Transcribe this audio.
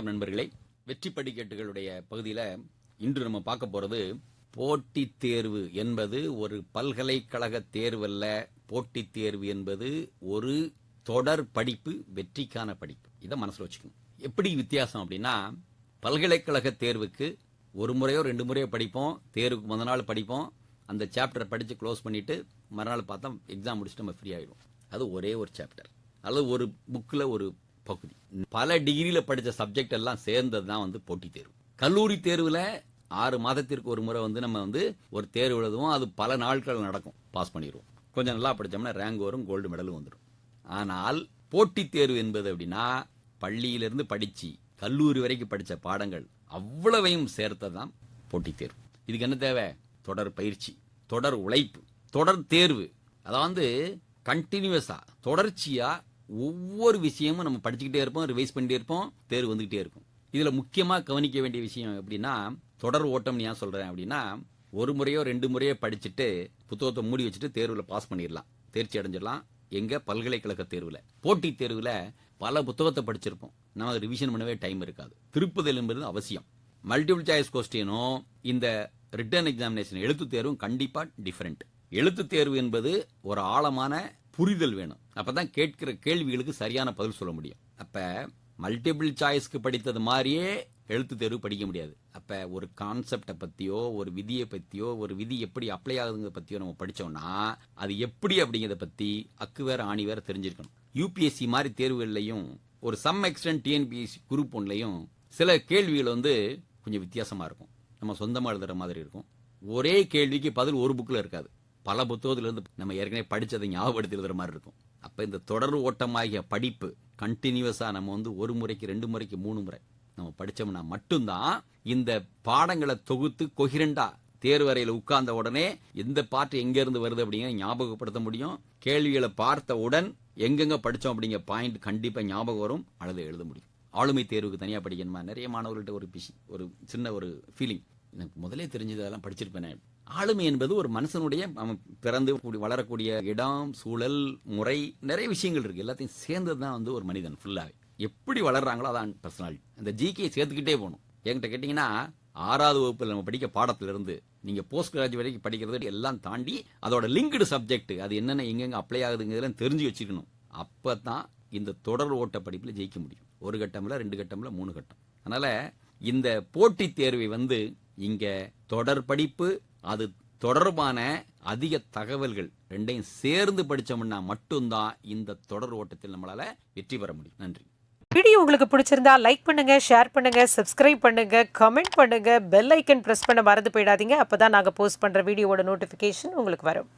வணக்கம் நண்பர்களே. வெற்றி படிக்கட்டுகளுடைய பகுதியில் இன்று நம்ம பார்க்க போறது போட்டித் தேர்வு என்பது ஒரு பல்கலைக்கழக தேர்வல்ல. போட்டித் தேர்வு என்பது ஒரு தொடர் படிப்பு வெற்றிக்கான படிப்பு. இதை மனசில் வச்சுக்கணும். எப்படி வித்தியாசம் அப்படின்னா பல்கலைக்கழக தேர்வுக்கு ஒரு முறையோ ரெண்டு முறையோ படிப்போம். தேர்வுக்கு முத நாள் படிப்போம். அந்த சாப்டரை படித்து க்ளோஸ் பண்ணிட்டு மறுநாள் பார்த்தா எக்ஸாம் முடிச்சுட்டு நம்ம ஃப்ரீ ஆகிடும் அது ஒரே ஒரு சாப்டர் அல்லது ஒரு புக்கில் ஒரு பகுதி. பல டிகிரியில் படித்த சப்ஜெக்ட் எல்லாம் சேர்ந்தது தான் வந்து போட்டித் தேர்வு. கல்லூரி தேர்வில் ஆறு மாதத்திற்கு ஒரு முறை வந்து நம்ம வந்து ஒரு தேர்வு எழுதுவோம். அது பல நாட்கள் நடக்கும். பாஸ் பண்ணிடுவோம். கொஞ்சம் நல்லா படித்தோம்னா ரேங்க் வரும் கோல்டு மெடலும் வந்துடும். ஆனால் போட்டித் தேர்வு என்பது அப்படின்னா பள்ளியிலிருந்து படித்து கல்லூரி வரைக்கும் படித்த பாடங்கள் அவ்வளவையும் சேர்த்தது தான் போட்டித் தேர்வு. இதுக்கு என்ன தேவை? தொடர் பயிற்சி தொடர் உழைப்பு தொடர் தேர்வு. அதாவது கண்டினியூஸாக தொடர்ச்சியாக ஒவ்வொரு விஷயமும் நம்ம படிச்சுக்கிட்டே இருப்போம் ரிவைஸ் பண்ணிட்டே இருப்போம் தேர்வு வந்துகிட்டே இருக்கும். இதில் முக்கியமாக கவனிக்க வேண்டிய விஷயம் எப்படின்னா தொடர் ஓட்டம் ஏன் சொல்கிறேன் அப்படின்னா ஒரு முறையோ ரெண்டு முறையோ படிச்சுட்டு புத்தகத்தை மூடி வச்சுட்டு தேர்வில் பாஸ் பண்ணிடலாம். தேர்ச்சி அடைஞ்சிடலாம். எங்கள் பல்கலைக்கழக தேர்வில். போட்டித் தேர்வில் பல புத்தகத்தை படிச்சிருப்போம். நமக்கு ரிவிஷன் பண்ணவே டைம் இருக்காது. திருப்புதல் என்பது அவசியம். மல்டிபிள் சாய்ஸ் கொஸ்டினும் இந்த ரிட்டர்ன் எக்ஸாமினேஷன் எழுத்து தேர்வும் கண்டிப்பாக டிஃப்ரெண்ட் எழுத்து தேர்வு என்பது ஒரு ஆழமான புரிதல் வேணும். அப்போ தான் கேட்கிற கேள்விகளுக்கு சரியான பதில் சொல்ல முடியும். அப்போ மல்டிபிள் சாய்ஸ்க்கு படித்தது மாதிரியே எழுத்து தேர்வு படிக்க முடியாது. அப்போ ஒரு கான்செப்டை பற்றியோ ஒரு விதியை பற்றியோ ஒரு விதி எப்படி அப்ளை ஆகுதுங்க பற்றியோ நம்ம படித்தோம்னா அது எப்படி அப்படிங்கிறத பற்றி அக்கு வேற ஆணி வேற தெரிஞ்சிருக்கணும். யூபிஎஸ்சி மாதிரி தேர்வுகள்லையும் ஒரு சம் எக்ஸ்டென்ட் டிஎன்பிஎஸ்சி குரூப் ஒன்லையும் சில கேள்விகள் வந்து கொஞ்சம் வித்தியாசமாக இருக்கும். நம்ம சொந்தமாக எழுதுகிற மாதிரி இருக்கும். ஒரே கேள்விக்கு பதில் ஒரு புக்கில் இருக்காது. பல புத்தகத்திலிருந்து நம்ம ஏற்கனவே படித்ததை ஞாபகப்படுத்தி மாதிரி இருக்கும். அப்போ இந்த தொடர் ஓட்டமாகிய படிப்பு கண்டினியூவஸாக நம்ம வந்து ஒரு முறைக்கு ரெண்டு முறைக்கு மூணு முறை நம்ம படித்தோம்னா மட்டும்தான் இந்த பாடங்களை தொகுத்து கொஹிரண்டா தேர்வறையில் உட்கார்ந்த உடனே எந்த பாட்டு எங்கேருந்து வருது அப்படிங்கிற ஞாபகப்படுத்த முடியும். கேள்விகளை பார்த்தவுடன் எங்கெங்க படித்தோம் அப்படிங்கிற பாயிண்ட் கண்டிப்பாக ஞாபகம் வரும். அல்லது எழுத முடியும். ஆளுமை தேர்வுக்கு தனியாக படிக்கணுமா? நிறைய மாணவர்கள்ட்ட ஒரு பிஷி ஒரு சின்ன ஒரு ஃபீலிங் எனக்கு முதலே தெரிஞ்சதெல்லாம் படிச்சிருப்பேனே. ஆளுமை என்பது ஒரு மனுஷனுடைய பிறந்து வளரக்கூடிய இடம் சூழல் முறை நிறைய விஷயங்கள் இருக்கு. எல்லாத்தையும் சேர்ந்தது தான் வந்து ஒரு மனிதன் ஃபுல்லாகவே எப்படி வளர்றாங்களோ அதான் பர்சனாலிட்டி அந்த ஜிகே சேர்த்துக்கிட்டே போகணும். என்கிட்ட கேட்டிங்கன்னா ஆறாவது வகுப்பில் நம்ம படிக்க பாடத்திலிருந்து நீங்கள் போஸ்ட் கிராஜுவேட் வரைக்கும் படிக்கிறது எல்லாம் தாண்டி அதோட லிங்க்டு சப்ஜெக்ட் அது என்னென்ன எங்கெங்கே அப்ளை ஆகுதுங்கிறதெல்லாம் தெரிஞ்சு வச்சுக்கணும் அப்போ தான் இந்த தொடர் ஓட்ட படிப்பில் ஜெயிக்க முடியும். ஒரு கட்டமில் ரெண்டு கட்டமில் மூணு கட்டம். அதனால் இந்த போட்டித் தேர்வை வந்து இங்கே தொடர் படிப்பு அது தொடர்பான அதிக தகவல்கள் ரெண்டையும் சேர்ந்து படிச்சோம்னா மட்டும்தான் இந்த தொடர் ஓட்டத்தில் நம்மளால வெற்றி பெற முடியும். நன்றி. வீடியோ உங்களுக்கு பிடிச்சிருந்தா லைக் பண்ணுங்க ஷேர் பண்ணுங்க சப்ஸ்கிரைப் பண்ணுங்க கமெண்ட் பண்ணுங்க பெல் ஐக்கன் பிரஸ் பண்ண மறந்து போயிடாதீங்க. அப்பதான் நாங்க போஸ்ட் பண்ற வீடியோவோட நோட்டிபிகேஷன் உங்களுக்கு வரும்.